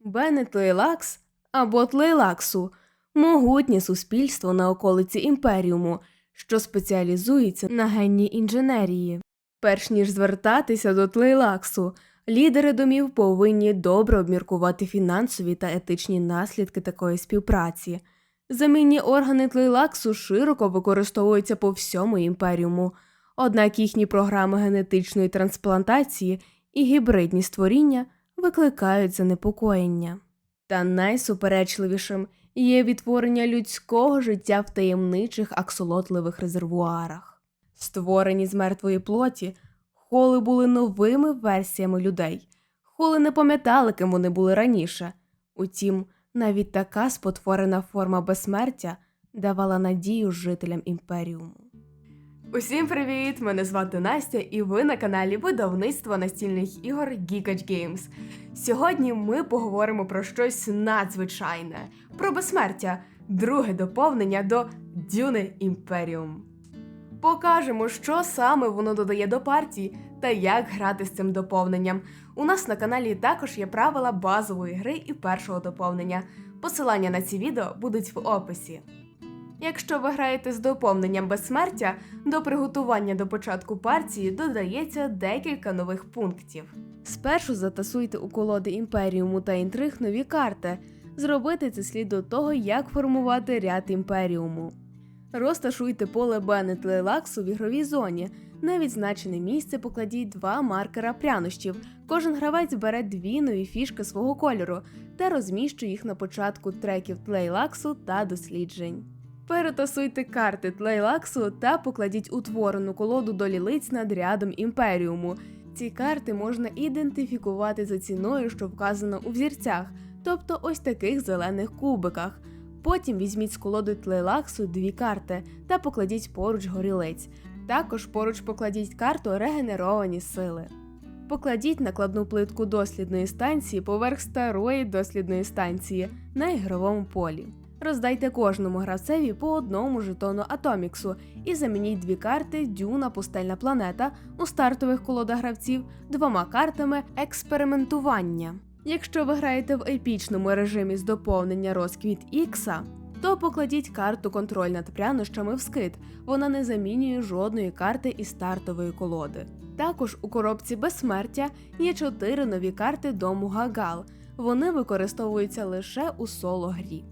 Беннет Лейлакс або Тлейлаксу могутнє суспільство на околиці імперіуму, що спеціалізується на генній інженерії. Перш ніж звертатися до Тлейлаксу, лідери домів повинні добре обміркувати фінансові та етичні наслідки такої співпраці. Замінні органи Тлейлаксу широко використовуються по всьому імперіуму, однак їхні програми генетичної трансплантації і гібридні створіння викликають занепокоєння. Та найсуперечливішим є відтворення людського життя в таємничих аксолотливих резервуарах. Створені з мертвої плоті, холи були новими версіями людей, холи не пам'ятали, ким вони були раніше. Утім, навіть така спотворена форма безсмертя давала надію жителям імперіуму. Усім привіт! Мене звати Настя, і ви на каналі видавництва настільних ігор Geekage Games. Сьогодні ми поговоримо про щось надзвичайне, про безсмертя, друге доповнення до Дюни Імперіум. Покажемо, що саме воно додає до партії та як грати з цим доповненням. У нас на каналі також є правила базової гри і першого доповнення. Посилання на ці відео будуть в описі. Якщо ви граєте з доповненням безсмертя, до приготування до початку партії додається декілька нових пунктів. Спершу затасуйте у колоди імперіуму та інтриг нові карти. Зробити це слід до того, як формувати ряд імперіуму. Розташуйте поле Беннет Лейлаксу в ігровій зоні. На відзначене місце покладіть два маркера прянощів. Кожен гравець бере дві нові фішки свого кольору та розміщує їх на початку треків тлейлаксу та досліджень. Перетасуйте карти тлейлаксу та покладіть утворену колоду до лілиць над рядом імперіуму. Ці карти можна ідентифікувати за ціною, що вказано у взірцях, тобто ось таких зелених кубиках. Потім візьміть з колоди тлейлаксу дві карти та покладіть поруч горілиць. Також поруч покладіть карту регенеровані сили. Покладіть накладну плитку дослідної станції поверх старої дослідної станції на ігровому полі. Роздайте кожному гравцеві по одному жетону Атоміксу і замініть дві карти Дюна Пустельна планета у стартових колодах гравців двома картами експериментування. Якщо ви граєте в епічному режимі з доповнення розквіт Ікса, то покладіть карту контроль над прянощами в скит. Вона не замінює жодної карти із стартової колоди. Також у коробці безсмертя є чотири нові карти дому Гагал. Вони використовуються лише у соло грі.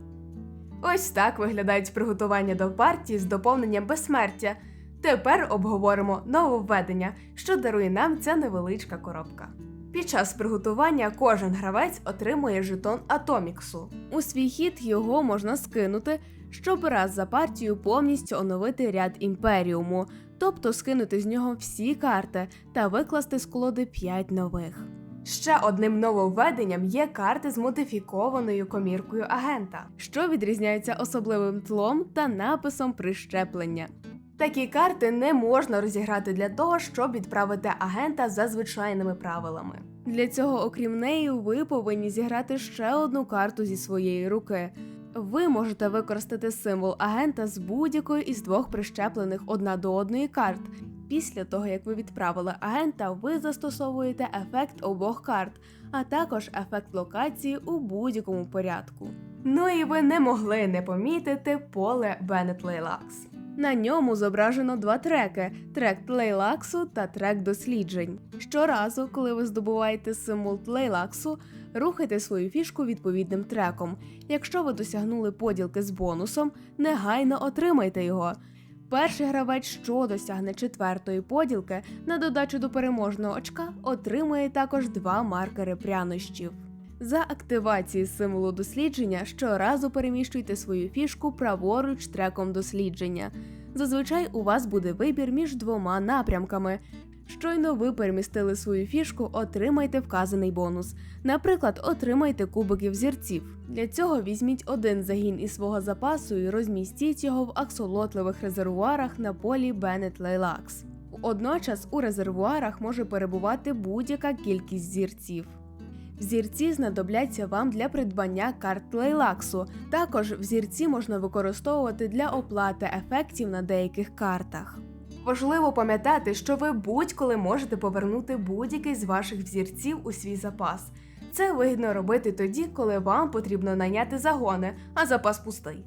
Ось так виглядають приготування до партії з доповненням безсмертя. Тепер обговоримо нововведення, що дарує нам ця невеличка коробка. Під час приготування кожен гравець отримує жетон Атоміксу. У свій хід його можна скинути, щоб раз за партію повністю оновити ряд імперіуму, тобто скинути з нього всі карти та викласти з колоди 5 нових. Ще одним нововведенням є карти з модифікованою коміркою агента, що відрізняються особливим тлом та написом прищеплення. Такі карти не можна розіграти для того, щоб відправити агента за звичайними правилами. Для цього, окрім неї, ви повинні зіграти ще одну карту зі своєї руки. Ви можете використати символ агента з будь-якої із двох прищеплених одна до одної карт. Після того, як ви відправили агента, ви застосовуєте ефект обох карт, а також ефект локації у будь-якому порядку. Ну і ви не могли не помітити поле Bennett Лейлакс. На ньому зображено два треки: трек тлейлаксу та трек досліджень. Щоразу, коли ви здобуваєте символ тлейлаксу, рухайте свою фішку відповідним треком. Якщо ви досягнули поділки з бонусом, негайно отримайте його. Перший гравець, що досягне четвертої поділки на додачу до переможного очка, отримує також два маркери прянощів. За активації символу дослідження щоразу переміщуйте свою фішку праворуч треком дослідження. Зазвичай у вас буде вибір між двома напрямками. Щойно ви перемістили свою фішку, отримайте вказаний бонус. Наприклад, отримайте кубиків зірців. Для цього візьміть один загін із свого запасу і розмістіть його в аксолотливих резервуарах на полі Bennett Lilacs. Водночас у резервуарах може перебувати будь-яка кількість зірців. Взірці знадобляться вам для придбання карт лейлаксу. Також взірці можна використовувати для оплати ефектів на деяких картах. Важливо пам'ятати, що ви будь-коли можете повернути будь-який з ваших взірців у свій запас. Це вигідно робити тоді, коли вам потрібно найняти загони, а запас пустий.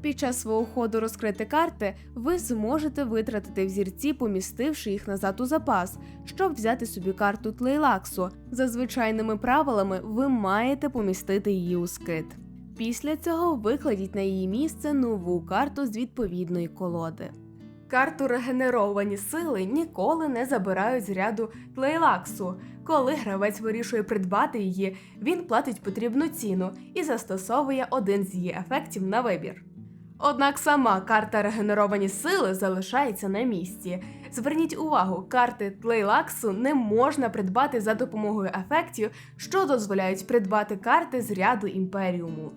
Під час свого ходу розкрити карти ви зможете витратити взірці, помістивши їх назад у запас, щоб взяти собі карту тлейлаксу. За звичайними правилами ви маєте помістити її у скит. Після цього викладіть на її місце нову карту з відповідної колоди. Карту регенеровані сили ніколи не забирають з ряду тлейлаксу. Коли гравець вирішує придбати її, він платить потрібну ціну і застосовує один з її ефектів на вибір. Однак сама карта регенеровані сили залишається на місці. Зверніть увагу, карти тлейлаксу не можна придбати за допомогою ефектів, що дозволяють придбати карти з ряду імперіуму.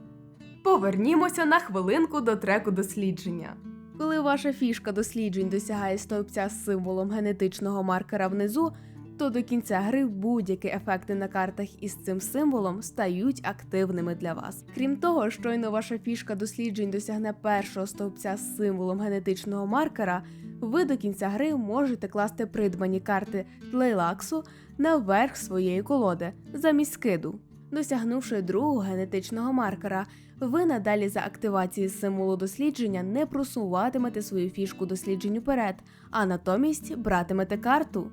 Повернімося на хвилинку до треку дослідження. Коли ваша фішка досліджень досягає стовпця з символом генетичного маркера внизу, то до кінця гри будь-які ефекти на картах із цим символом стають активними для вас. Крім того, щойно ваша фішка досліджень досягне першого стовпця з символом генетичного маркера, ви до кінця гри можете класти придбані карти тлейлаксу на верх своєї колоди замість скиду. Досягнувши другого генетичного маркера, ви надалі за активації символу дослідження не просуватимете свою фішку досліджень уперед, а натомість братимете карту.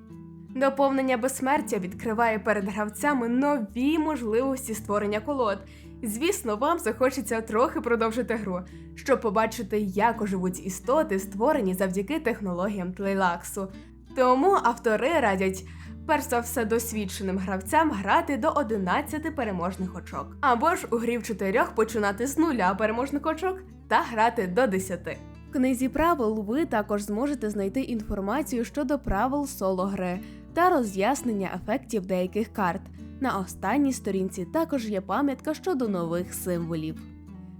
Доповнення безсмертя відкриває перед гравцями нові можливості створення колод. Звісно, вам захочеться трохи продовжити гру, щоб побачити, як оживуть істоти, створені завдяки технологіям тлейлаксу. Тому автори радять перш за все досвідченим гравцям грати до 11 переможних очок, або ж у грі в чотирьох починати з нуля переможних очок та грати до 10. В книзі правил ви також зможете знайти інформацію щодо правил соло гри та роз'яснення ефектів деяких карт. На останній сторінці також є пам'ятка щодо нових символів.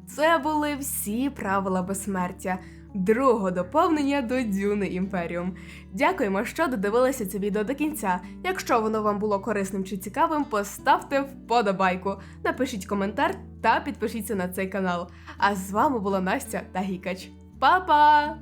Це були всі правила безсмертя, другого доповнення до Дюни Імперіум. Дякуємо, що додивилися це відео до кінця. Якщо воно вам було корисним чи цікавим, поставте вподобайку, напишіть коментар та підпишіться на цей канал. А з вами була Настя та Гікач. Па-па!